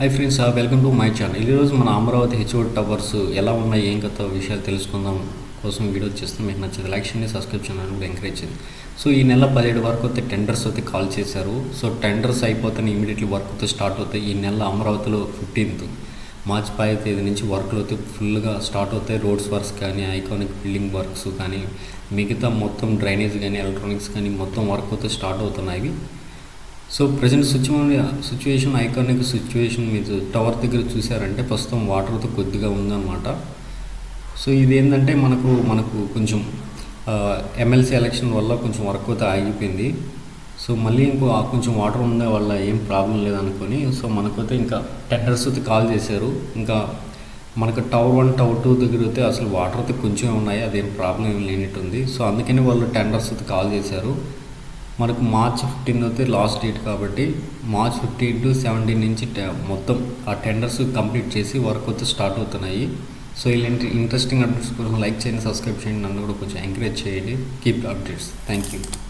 Hi friends welcome to my channel ఈరోజు మన Amaravati HOD towers ఎలా ఉన్నాయి ఏం కథ విషయాలు తెలుసుకుందాం కోసం వీడియో చేస్తాం మీకు నచ్చింది. లైక్ చేయండి సబ్స్క్రైబ్ చేయండి కూడా ఎంకరేజ్ చేయండి. సో ఈ నెల పదిహేడు వరకు అయితే టెండర్స్ అయితే కాల్ చేశారు. సో టెండర్స్ అయిపోతే ఇమీడియట్లీ వర్క్ అయితే స్టార్ట్ అవుతాయి. ఈ నెల అమరావతిలో ఫిఫ్టీన్త్ మార్చి పై తేదీ నుంచి వర్క్లు అయితే ఫుల్గా స్టార్ట్ అవుతాయి. రోడ్స్ వర్క్స్ కానీ ఐకానిక్ బిల్డింగ్ వర్క్స్ కానీ మిగతా మొత్తం డ్రైనేజ్ కానీ ఎలక్ట్రానిక్స్ కానీ మొత్తం వర్క్ అయితే స్టార్ట్ అవుతున్నాయి. So present situation situation iconic situation మీరు టవర్ దగ్గర చూసారంటే ప్రస్తుతం వాటర్తో కొద్దిగా ఉందన్నమాట. సో ఇది ఏంటంటే మనకు మనకు కొంచెం ఎమ్మెల్సీ ఎలక్షన్ వల్ల కొంచెం వర్క్ అయితే ఆగిపోయింది. సో మళ్ళీ ఇంకో కొంచెం వాటర్ ఉండే వల్ల ఏం ప్రాబ్లం లేదనుకొని సో మనకైతే ఇంకా టెండర్స్ అయితే కాల్ చేశారు. ఇంకా మనకు టవర్ వన్ టవర్ టూ దగ్గర అయితే అసలు వాటర్ అయితే కొంచెం ఉన్నాయి అదేం ప్రాబ్లం ఏం లేనట్టు ఉంది సో అందుకని వాళ్ళు టెండర్స్ అయితే కాల్ చేశారు. మనకు మార్చ్ ఫిఫ్టీన్ అయితే లాస్ట్ డేట్ కాబట్టి మార్చ్ ఫిఫ్టీన్ టు సెవెంటీన్ నుంచి టె- మొత్తం ఆ టెండర్స్ కంప్లీట్ చేసి వర్క్ అయితే స్టార్ట్ అవుతున్నాయి. సో ఇలాంటి ఇంట్రెస్టింగ్ అప్డేట్స్ కోసం లైక్ చేయండి సబ్స్క్రైబ్ చేయండి. నన్ను కూడా కొంచెం ఎంకరేజ్ చేయండి. Keep updates. Thank you